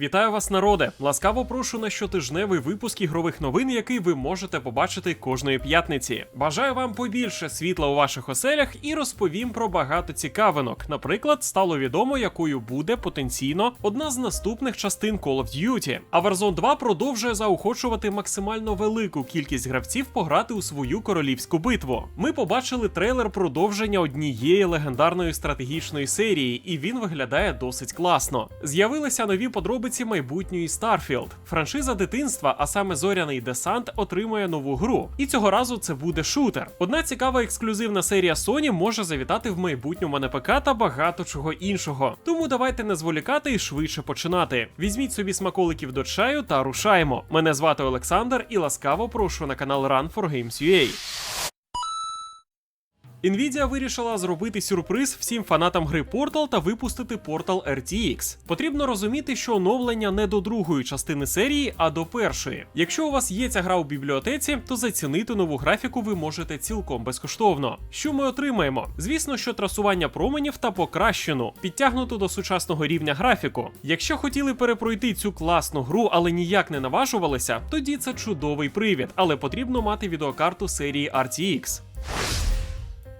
Вітаю вас, народе! Ласкаво прошу на щотижневий випуск ігрових новин, який ви можете побачити кожної п'ятниці. Бажаю вам побільше світла у ваших оселях і розповім про багато цікавинок. Наприклад, стало відомо, якою буде потенційно одна з наступних частин Call of Duty. А Warzone 2 продовжує заохочувати максимально велику кількість гравців пограти у свою королівську битву. Ми побачили трейлер продовження однієї легендарної стратегічної серії, і він виглядає досить класно. З'явилися нові подробиці майбутньої Starfield. Франшиза дитинства, а саме Зоряний десант, отримує нову гру. І цього разу це буде шутер. Одна цікава ексклюзивна серія Sony може завітати в майбутньому на ПК та багато чого іншого. Тому давайте не зволікати і швидше починати. Візьміть собі смаколиків до чаю та рушаємо. Мене звати Олександр і ласкаво прошу на канал Run for Games UA. Nvidia вирішила зробити сюрприз всім фанатам гри Portal та випустити Portal RTX. Потрібно розуміти, що оновлення не до другої частини серії, а до першої. Якщо у вас є ця гра у бібліотеці, то зацінити нову графіку ви можете цілком безкоштовно. Що ми отримаємо? Звісно, що трасування променів та покращену, підтягнуту до сучасного рівня графіку. Якщо хотіли перепройти цю класну гру, але ніяк не наважувалися, тоді це чудовий привід, але потрібно мати відеокарту серії RTX.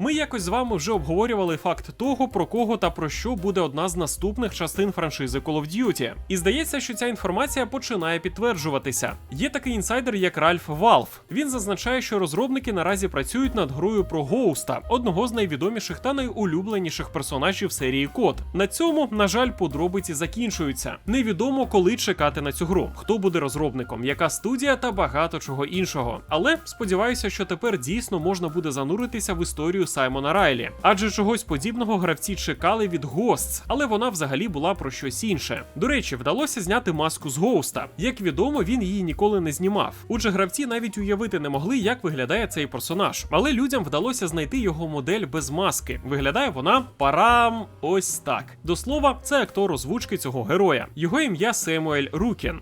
Ми якось з вами вже обговорювали факт того, про кого та про що буде одна з наступних частин франшизи Call of Duty. І здається, що ця інформація починає підтверджуватися. Є такий інсайдер, як Ральф Валф. Він зазначає, що розробники наразі працюють над грою про Гоуста, одного з найвідоміших та найулюбленіших персонажів серії Код. На цьому, на жаль, подробиці закінчуються. Невідомо, коли чекати на цю гру, хто буде розробником, яка студія та багато чого іншого. Але сподіваюся, що тепер дійсно можна буде зануритися в історію Саймона Райлі, адже чогось подібного гравці чекали від Ghosts, але вона взагалі була про щось інше. До речі, вдалося зняти маску з Гоуста. Як відомо, він її ніколи не знімав. Отже, гравці навіть уявити не могли, як виглядає цей персонаж. Але людям вдалося знайти його модель без маски. Виглядає вона парам ось так. До слова, це актор озвучки цього героя. Його ім'я Семуель Рукін.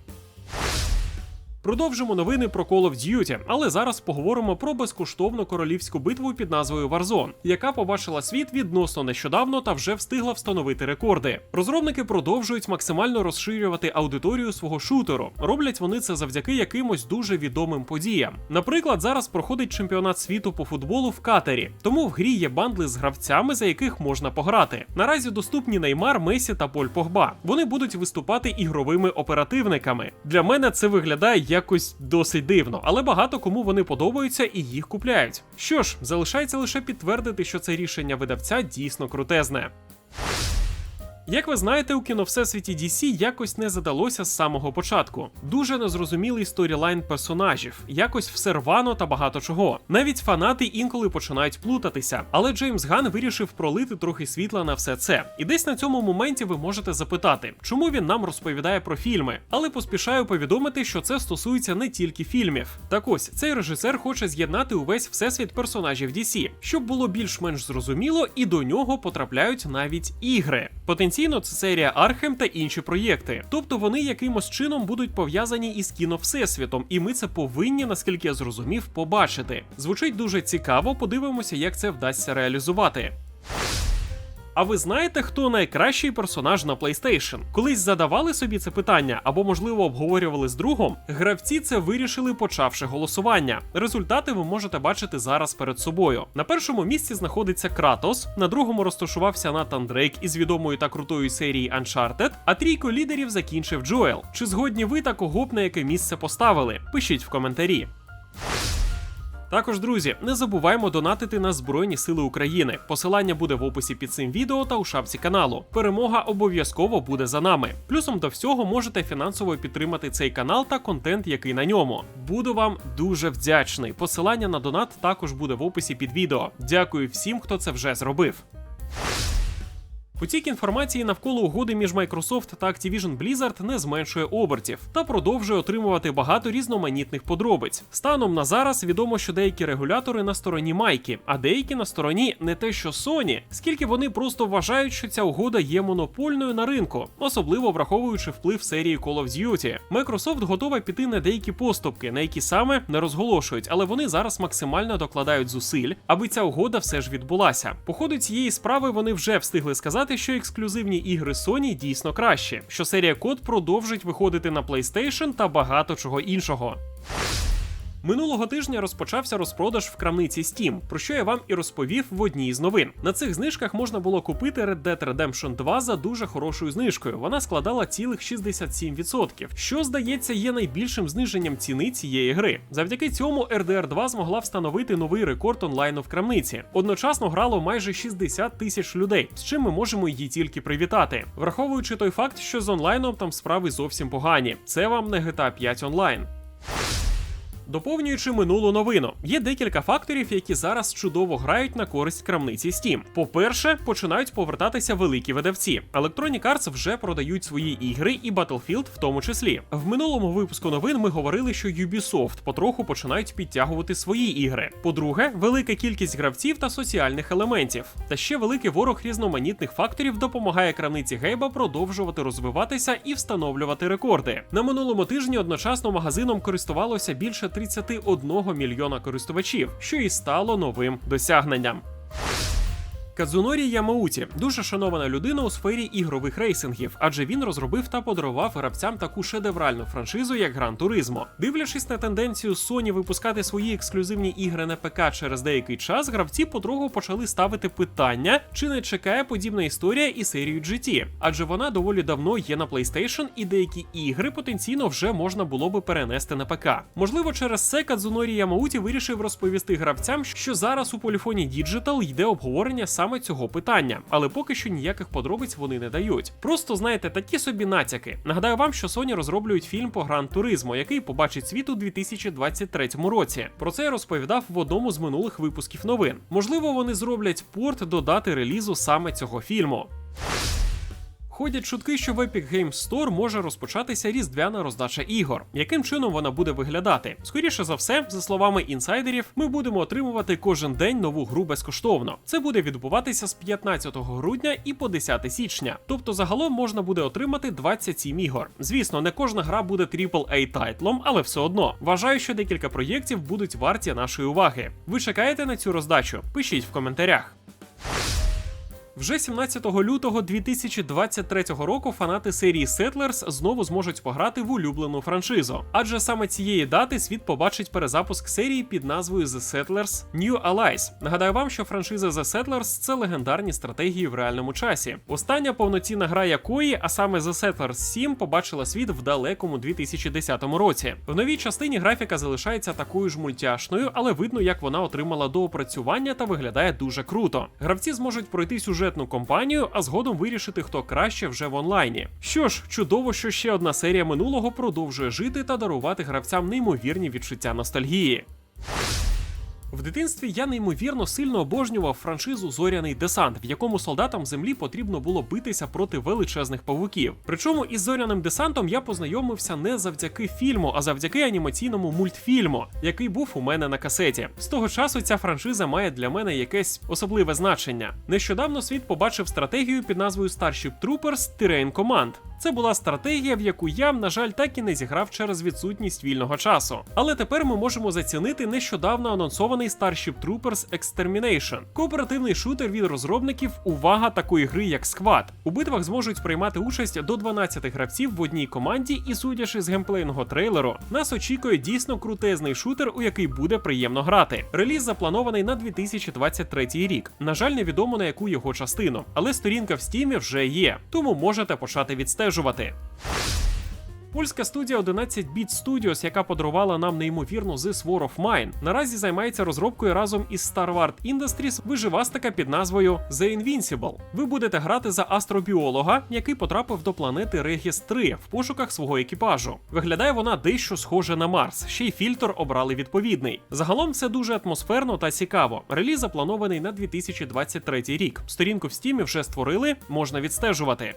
Продовжимо новини про Call of Duty, але зараз поговоримо про безкоштовну королівську битву під назвою Warzone, яка побачила світ відносно нещодавно та вже встигла встановити рекорди. Розробники продовжують максимально розширювати аудиторію свого шутеру. Роблять вони це завдяки якимось дуже відомим подіям. Наприклад, зараз проходить чемпіонат світу по футболу в Катері, тому в грі є бандли з гравцями, за яких можна пограти. Наразі доступні Неймар, Месі та Поль Погба. Вони будуть виступати ігровими оперативниками. Для мене це виглядає якось досить дивно, але багато кому вони подобаються і їх купляють. Що ж, залишається лише підтвердити, що це рішення видавця дійсно крутезне. Як ви знаєте, у кіно Всесвіті DC якось не задалося з самого початку. Дуже незрозумілий сторілайн персонажів, якось все рвано та багато чого. Навіть фанати інколи починають плутатися. Але Джеймс Ган вирішив пролити трохи світла на все це. І десь на цьому моменті ви можете запитати, чому він нам розповідає про фільми. Але поспішаю повідомити, що це стосується не тільки фільмів. Так ось цей режисер хоче з'єднати увесь всесвіт персонажів DC, щоб було більш-менш зрозуміло, і до нього потрапляють навіть ігри. Потенційно це серія Архем та інші проєкти. Тобто вони якимось чином будуть пов'язані із кіно Всесвітом, і ми це повинні, наскільки я зрозумів, побачити. Звучить дуже цікаво, подивимося, як це вдасться реалізувати. А ви знаєте, хто найкращий персонаж на PlayStation? Колись задавали собі це питання або, можливо, обговорювали з другом? Гравці це вирішили, почавши голосування. Результати ви можете бачити зараз перед собою. На першому місці знаходиться Кратос, на другому розташувався Натан Дрейк із відомої та крутої серії Uncharted, а трійку лідерів закінчив Джоел. Чи згодні ви та кого б на яке місце поставили? Пишіть в коментарі. Також, друзі, не забуваємо донатити на Збройні Сили України. Посилання буде в описі під цим відео та у шапці каналу. Перемога обов'язково буде за нами. Плюсом до всього можете фінансово підтримати цей канал та контент, який на ньому. Буду вам дуже вдячний. Посилання на донат також буде в описі під відео. Дякую всім, хто це вже зробив. Потік інформації навколо угоди між Microsoft та Activision Blizzard не зменшує обертів та продовжує отримувати багато різноманітних подробиць. Станом на зараз відомо, що деякі регулятори на стороні Майки, а деякі на стороні не те, що Sony, скільки вони просто вважають, що ця угода є монопольною на ринку, особливо враховуючи вплив серії Call of Duty. Microsoft готова піти на деякі поступки, на які саме не розголошують, але вони зараз максимально докладають зусиль, аби ця угода все ж відбулася. По ходу цієї справи вони вже встигли сказати, сказати, що ексклюзивні ігри Sony дійсно краще, що серія код продовжить виходити на PlayStation та багато чого іншого. Минулого тижня розпочався розпродаж в крамниці Steam, про що я вам і розповів в одній з новин. На цих знижках можна було купити Red Dead Redemption 2 за дуже хорошою знижкою. Вона складала цілих 67%, що здається є найбільшим зниженням ціни цієї гри. Завдяки цьому RDR 2 змогла встановити новий рекорд онлайну в крамниці. Одночасно грало майже 60 тисяч людей, з чим ми можемо її тільки привітати, враховуючи той факт, що з онлайном там справи зовсім погані. Це вам не GTA 5 онлайн. Доповнюючи минулу новину, є декілька факторів, які зараз чудово грають на користь крамниці Steam. По-перше, починають повертатися великі видавці. Electronic Arts вже продають свої ігри, і Battlefield в тому числі. В минулому випуску новин ми говорили, що Ubisoft потроху починають підтягувати свої ігри. По-друге, велика кількість гравців та соціальних елементів. Та ще великий ворог різноманітних факторів допомагає крамниці Гейба продовжувати розвиватися і встановлювати рекорди. На минулому тижні одночасно магазином користувалося більше 31 мільйона користувачів, що і стало новим досягненням. Кадзунорі Ямауті дуже шанована людина у сфері ігрових рейсингів, адже він розробив та подарував гравцям таку шедевральну франшизу, як Гран Туризмо. Дивлячись на тенденцію Sony випускати свої ексклюзивні ігри на ПК через деякий час, гравці потроху почали ставити питання, чи не чекає подібна історія і серію GT, адже вона доволі давно є на PlayStation, і деякі ігри потенційно вже можна було би перенести на ПК. Можливо, через це Кадзунорі Ямауті вирішив розповісти гравцям, що зараз у поліфоні Digital йде обговорення саме цього питання, але поки що ніяких подробиць вони не дають. Просто знаєте, такі собі натяки. Нагадаю вам, що Sony розроблюють фільм по Гран Туризмо, який побачить світ у 2023 році. Про це я розповідав в одному з минулих випусків новин. Можливо, вони зроблять порт до дати релізу саме цього фільму. Ходять чутки, що в Epic Games Store може розпочатися різдвяна роздача ігор. Яким чином вона буде виглядати? Скоріше за все, за словами інсайдерів, ми будемо отримувати кожен день нову гру безкоштовно. Це буде відбуватися з 15 грудня і по 10 січня. Тобто загалом можна буде отримати 27 ігор. Звісно, не кожна гра буде AAA тайтлом, але все одно. Вважаю, що декілька проєктів будуть варті нашої уваги. Ви чекаєте на цю роздачу? Пишіть в коментарях. Вже 17 лютого 2023 року фанати серії Settlers знову зможуть пограти в улюблену франшизу. Адже саме цієї дати світ побачить перезапуск серії під назвою The Settlers New Allies. Нагадаю вам, що франшиза The Settlers це легендарні стратегії в реальному часі. Остання повноцінна гра якої, а саме The Settlers 7, побачила світ в далекому 2010 році. В новій частині графіка залишається такою ж мультяшною, але видно, як вона отримала доопрацювання та виглядає дуже круто. Гравці зможуть пройти сюжет сюжетну компанію, а згодом вирішити, хто краще вже в онлайні. Що ж, чудово, що ще одна серія минулого продовжує жити та дарувати гравцям неймовірні відчуття ностальгії. В дитинстві я неймовірно сильно обожнював франшизу Зоряний десант, в якому солдатам землі потрібно було битися проти величезних павуків. Причому із зоряним десантом я познайомився не завдяки фільму, а завдяки анімаційному мультфільму, який був у мене на касеті. З того часу ця франшиза має для мене якесь особливе значення. Нещодавно світ побачив стратегію під назвою Starship Troopers Terrain Command. Це була стратегія, в яку я, на жаль, так і не зіграв через відсутність вільного часу. Але тепер ми можемо зацінити нещодавно анонсований Starship Troopers Extermination. кооперативний шутер від розробників. Увага такої гри, як Squad. У битвах зможуть приймати участь до 12 гравців в одній команді, і судячи з геймплейного трейлеру, нас очікує дійсно крутезний шутер, у який буде приємно грати. Реліз запланований на 2023 рік. На жаль, невідомо на яку його частину, але сторінка в стімі вже є, тому можете почати відстежувати відстежувати. Польська студія 11-Bit Studios, яка подарувала нам неймовірну This War of Mine, наразі займається розробкою разом із Star Wars Industries виживастика під назвою The Invincible. Ви будете грати за астробіолога, який потрапив до планети Регіс 3 в пошуках свого екіпажу. Виглядає вона дещо схоже на Марс, ще й фільтр обрали відповідний. Загалом це дуже атмосферно та цікаво. Реліз запланований на 2023 рік. Сторінку в стімі вже створили, можна відстежувати.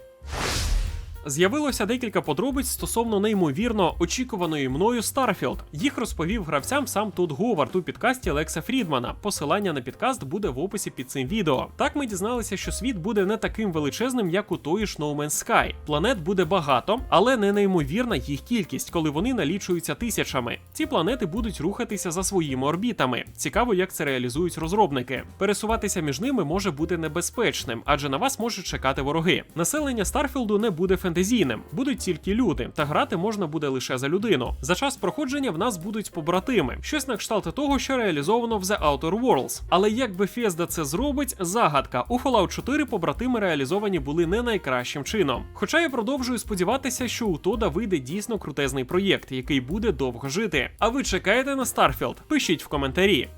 З'явилося декілька подробиць стосовно неймовірно очікуваної мною Starfield. Їх розповів гравцям сам Тодд Говард у підкасті Лекса Фрідмана. Посилання на підкаст буде в описі під цим відео. Так ми дізналися, що світ буде не таким величезним, як у тої ж No Man's Sky. Планет буде багато, але не неймовірна їх кількість, коли вони налічуються тисячами. Ці планети будуть рухатися за своїми орбітами. Цікаво, як це реалізують розробники. Пересуватися між ними може бути небезпечним, адже на вас можуть чекати вороги. Населення Старфілду не буде фентезійним, будуть тільки люди, та грати можна буде лише за людину. За час проходження в нас будуть побратими, щось на кшталт того, що реалізовано в The Outer Worlds. Але як Bethesda це зробить, загадка. У Fallout 4 побратими реалізовані були не найкращим чином. Хоча я продовжую сподіватися, що у Тода вийде дійсно крутезний проєкт, який буде довго жити. А ви чекаєте на Starfield? Пишіть в коментарі.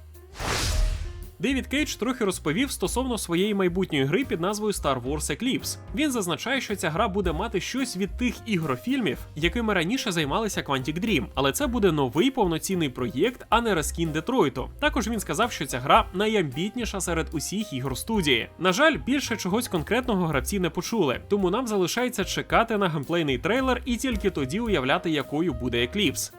Девід Кейдж трохи розповів стосовно своєї майбутньої гри під назвою Star Wars Eclipse. Він зазначає, що ця гра буде мати щось від тих ігрофільмів, якими раніше займалися Quantic Dream, але це буде новий повноцінний проєкт, а не рескін Детройту. Також він сказав, що ця гра найамбітніша серед усіх ігор студії. На жаль, більше чогось конкретного гравці не почули, тому нам залишається чекати на геймплейний трейлер і тільки тоді уявляти, якою буде Eclipse.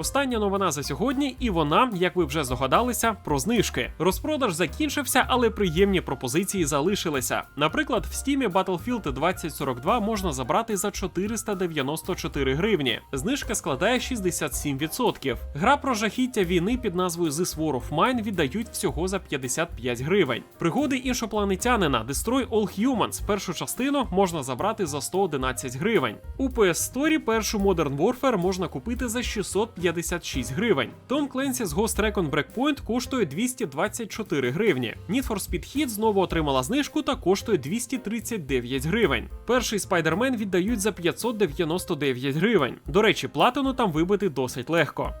Остання новина за сьогодні, і вона, як ви вже здогадалися, про знижки. Розпродаж закінчився, але приємні пропозиції залишилися. Наприклад, в стімі Battlefield 2042 можна забрати за 494 гривні. Знижка складає 67%. Гра про жахіття війни під назвою This War of Mine віддають всього за 55 гривень. Пригоди іншопланетянина Destroy All Humans першу частину можна забрати за 111 гривень. У PS Store першу Modern Warfare можна купити за 650 56 гривень. Tom Clancy's Ghost Recon Breakpoint коштує 224 гривні. Need for Speed Heat знову отримала знижку та коштує 239 гривень. Перший Spider-Man віддають за 599 гривень. До речі, платину там вибити досить легко.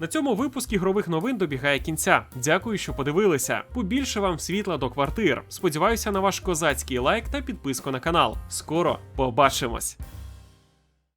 На цьому випуск ігрових новин добігає кінця. Дякую, що подивилися. Побільше вам світла до квартир. Сподіваюся на ваш козацький лайк та підписку на канал. Скоро побачимось!